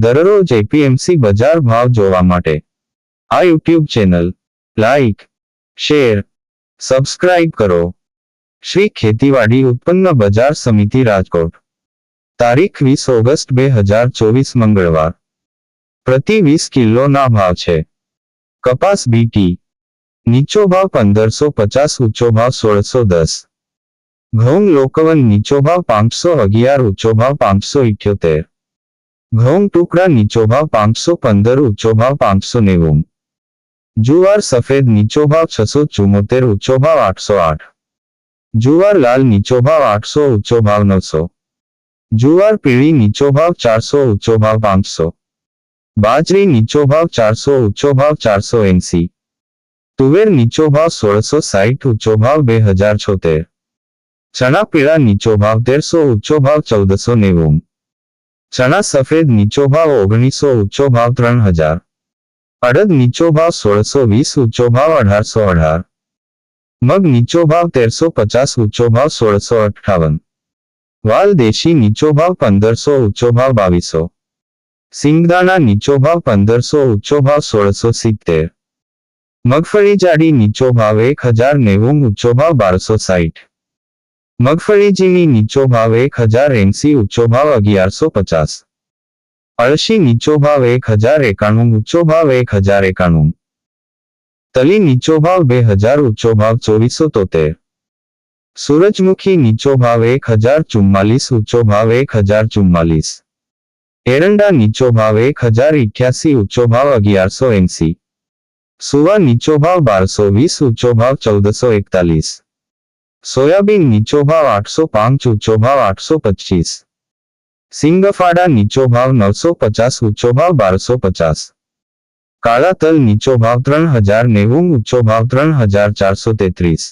દરરોજ એપીએમસી બજાર ભાવ જોવા માટે. આ YouTube channel, like, share, subscribe કરો. શ્રી ખેતીવાડી ઉત્પન્ન બજાર સમિતિ રાજકોટ. તારીખ વીસ ઓગસ્ટ બે હજાર ચોવીસ મંગળવાર. પ્રતિ વીસ કિલોના ભાવ છે. કપાસ બીટી નીચો ભાવ પંદરસો પચાસ, ઊંચો ભાવ સોળસો દસ. ઘઉં લોકવન નીચો ભાવ પાંચસો અગિયાર, ઊંચો ભાવ પાંચસો ઇઠ્યોતેર. ઘઉં ટુકડા નીચો ભાવ પાંચસો પંદર ઊંચો ભાવ પાંચસો નેવું. જુવાર સફેદ નીચો ભાવ છસો ચુમોતેર ઊંચો ભાવ આઠસો આઠ. જુવાર લાલ નીચો ભાવ આઠસો ઊંચો ભાવ નવસો. જુવાર પીળી નીચો ભાવ ચારસો ઊંચો ભાવ પાંચસો. બાજરી નીચો ભાવ ચારસો ઊંચો ભાવ ચારસો એંસી. તુવેર નીચો ભાવ સોળસો સાઠ ઊંચો ભાવ બે હજાર છોતેર. ચણા પીળા નીચો ભાવ તેરસો ઊંચો ભાવ ચૌદસો નેવું. ચણા સફેદ નીચો ભાવ ઓગણીસો ઊંચો ભાવ ત્રણ હજાર અડદ નીચો ભાવ સોળસો વીસ ઊંચો ભાવ અઢારસો અઢાર મગ નીચો ભાવ તેરસો પચાસ ઊંચો ભાવ સોળસો અઠ્ઠાવન વાલ દેશી નીચો ભાવ પંદરસો ઊંચો ભાવ બાવીસો સિંગદાણા નીચો ભાવ પંદરસો ઊંચો ભાવ સોળસો સિત્તેર મગફળી જાડી નીચો ભાવ એક હજાર નેવું ઊંચો ભાવ બારસો સાઠ મગફળી ઝીણી નીચો ભાવ એક હજાર એંસી, ઊંચો ભાવ અગિયારસો પચાસ. અળશી નીચો ભાવ એક હજાર એકાણું, ઊંચો ભાવ એક હજાર એકાણું. તલી નીચો ભાવ બે હજાર, ઊંચો ભાવ ચોવીસો તોતેર. સૂરજમુખી નીચો ભાવ એક હજાર ચુમ્માલીસ, ઊંચો ભાવ એક હજાર ચુમ્માલીસ. એરંડા નીચો ભાવ એક હજાર ઇઠ્યાસી, ઊંચો ભાવ અગિયારસો એંસી. સુવા નીચો ભાવ બારસો વીસ, ઊંચો ભાવ ચૌદસો એકતાલીસ. સોયાબીન નીચો ભાવ આઠસો પાંચ ઊંચો ભાવ આઠસો પચીસ સિંગફાડા નીચો ભાવ નવસો પચાસ ઊંચો ભાવ બારસો પચાસ કાળા તલ નીચો ભાવ ત્રણ હજાર નેવું ઊંચો ભાવ ત્રણ હજાર ચારસો તેત્રીસ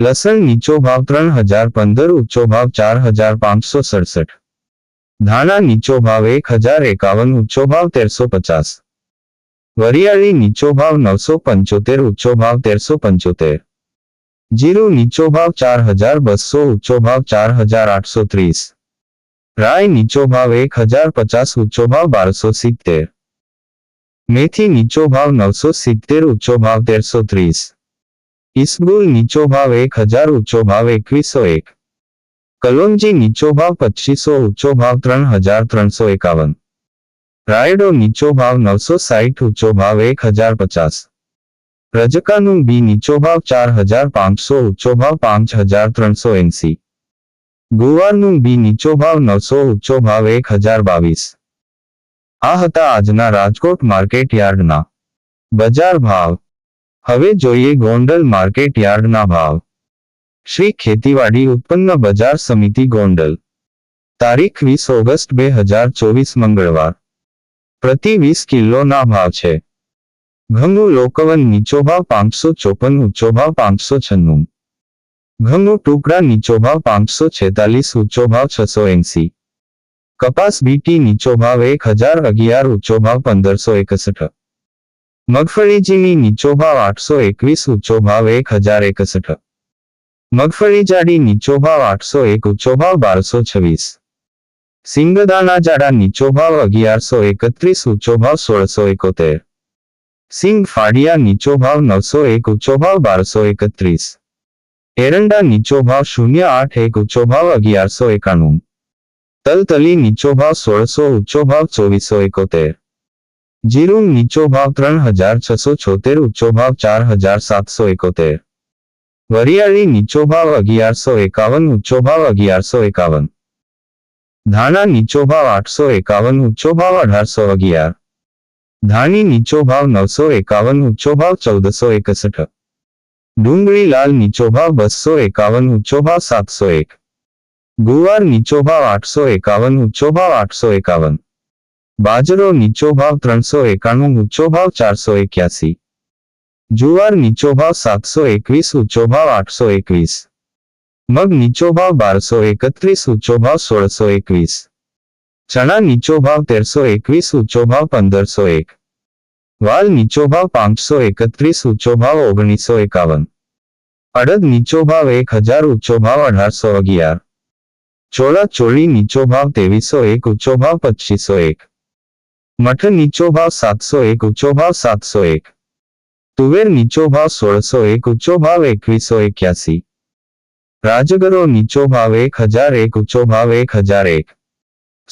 લસણ નીચો ભાવ ત્રણ હજાર પંદર ઊંચો ભાવ ચાર હજાર પાંચસો સડસઠ ધાણા નીચો ભાવ એક હજાર એકાવન ઊંચો ભાવ તેરસો પચાસ વરિયાળી નીચો ભાવ નવસો પંચોતેર ઊંચો ભાવ તેરસો પંચોતેર જીરું નીચો ભાવ ચાર હજાર બસો ઊંચો ભાવ ચાર હજાર આઠસો ત્રીસ રાય નીચો ભાવ એક હજાર પચાસ ઊંચો ભાવ બારસો સિત્તેર મેથી નીચો ભાવ નવસો સિત્તેર ઊંચો ભાવ તેરસો ત્રીસ ઇસબુલ નીચો ભાવ એક હજાર ઊંચો ભાવ એકવીસો એક કલોંજી નીચો ભાવ પચીસો ઊંચો ભાવ ત્રણ હજાર ત્રણસો એકાવન રાયડો નીચો ભાવ નવસો સાઠ ઊંચો ભાવ એક હજાર પચાસ રજકાનું બી નીચો ભાવ ચાર હજાર પાંચસો ઊંચો ભાવ પાંચ હજાર ત્રણસો એંસી. ગુવારનું બી નીચો ભાવ નવસો ઊંચો ભાવ એક હજાર બાવીસ. આ હતા આજના રાજકોટ માર્કેટ યાર્ડના બજાર ભાવ. હવે જોઈએ ગોંડલ માર્કેટ યાર્ડના ભાવ. શ્રી ખેતીવાડી ઉત્પન્ન બજાર સમિતિ ગોંડલ. તારીખ વીસ ઓગસ્ટ બે હજાર ચોવીસ મંગળવાર. પ્રતિ વીસ કિલોના ભાવ છે. ઘઉં લોકવન નીચો ભાવ પાંચસો ચોપન ઊંચો ભાવ પાંચસો છન્નું ઘઉં ટુકડા નીચો ભાવ પાંચસો છેતાલીસ ઊંચો ભાવ છસો એંસી કપાસ બીટી નીચો ભાવ એક હજાર અગિયાર ઊંચો ભાવ પંદરસો એકસઠ મગફળી ઝીણી નીચો ભાવ આઠસો એકવીસ ઊંચો ભાવ એક હજાર એકસઠ મગફળી જાડી નીચો ભાવ આઠસો એક ઊંચો ભાવ બારસો છવ્વીસ સિંગદાણા જાડા નીચો ભાવ અગિયારસો એકત્રીસ ઊંચો ભાવ સોળસો એકોતેર સિંગ ફાડિયા નીચો ભાવ નવસો એક, ઊંચો ભાવ બારસો એકત્રીસ. એરંડા નીચો ભાવ શૂન્ય આઠ, એક, ઊંચો ભાવ અગિયારસો એકાણું. તલતલી નીચો ભાવ સોળસો, ઊંચો ભાવ ચોવીસો એકોતેર. જીરું નીચો ભાવ ત્રણ હજાર છસો છોતેર, ઊંચો ભાવ ચાર હજાર સાતસો એકોતેર. વરિયાળી નીચો ભાવ અગિયારસો એકાવન, ઊંચો ભાવ અગિયારસો એકાવન. ધાણા નીચો ભાવ આઠસો એકાવન, ઊંચો ભાવ અઢારસો અગિયાર. ધાણી નીચો ભાવ નવસો એકાવન, ઊંચો ભાવ ચૌદસો એકસઠ. ડુંગળી લાલ નીચો ભાવ બસો એકાવન, ઊંચો ભાવ સાતસો એક. ગુવાર નીચો ભાવ આઠસો એકાવન, ઊંચો ભાવ આઠસો એકાવન. બાજરો નીચો ભાવ ત્રણસો એકાણું, ઊંચો ભાવ ચારસો એક્યાસી. જુવાર નીચો ભાવ સાતસો એકવીસ, ઊંચો ભાવ આઠસો એકવીસ. મગ નીચો ભાવ બારસો એકત્રીસ, ઊંચો ભાવ સોળસો એકવીસ. ચણા નીચો ભાવ તેરસો એકવીસ ઊંચો ભાવ પંદરસો એક વાલ નીચો ભાવ પાંચસો એકત્રીસ ઊંચો ભાવ ઓગણીસો એકાવન અડદ નીચો ભાવ એક હજાર ઊંચો ભાવ અઢારસો અગિયાર ચોળા ચોળી નીચો ભાવ ત્રેવીસો એક ઊંચો ભાવ પચીસો એક મઠ નીચો ભાવ સાતસો એક ઊંચો ભાવ સાતસો એક તુવેર નીચો ભાવ સોળસો એક ઊંચો ભાવ એકવીસો એક્યાસી રાજગરો નીચો ભાવ એક હજાર એક ઊંચો ભાવ એક હજાર એક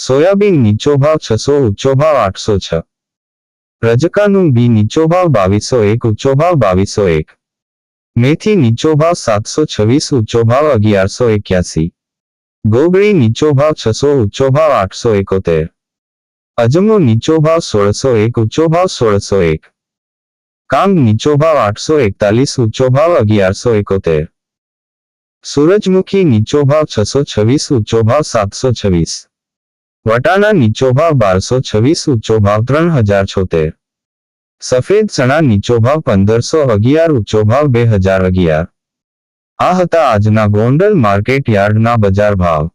સોયાબીન નીચો ભાવ છસો ઊંચો ભાવ આઠસો છ. રજકાનું બી નીચો ભાવ બાવીસો એક ઊંચો ભાવ બાવીસો એક. મેથી નીચો ભાવ સાતસો છવ્વીસ ઊંચો ભાવ અગિયારસો એક્યાસી. ગોગળી નીચો ભાવ છસો ઊંચો ભાવ આઠસો એકોતેર. અજમો નીચો ભાવ સોળસો એક ઊંચો ભાવ સોળસો એક. કામ નીચો ભાવ આઠસો એકતાલીસ ઊંચો ભાવ અગિયારસો એકોતેર. સૂરજમુખી નીચો ભાવ છસો છવ્વીસ ઊંચો ભાવ સાતસો છવ્વીસ. વટાણા નીચો ભાવ બારસો છવ્વીસ, ઊંચો ભાવ ત્રણ હજાર છોતેર. સફેદ ચણા નીચો ભાવ પંદરસો અગિયાર, ઊંચો ભાવ બે હજાર અગિયાર. આ હતા આજના ગોંડલ માર્કેટ યાર્ડના બજાર ભાવ.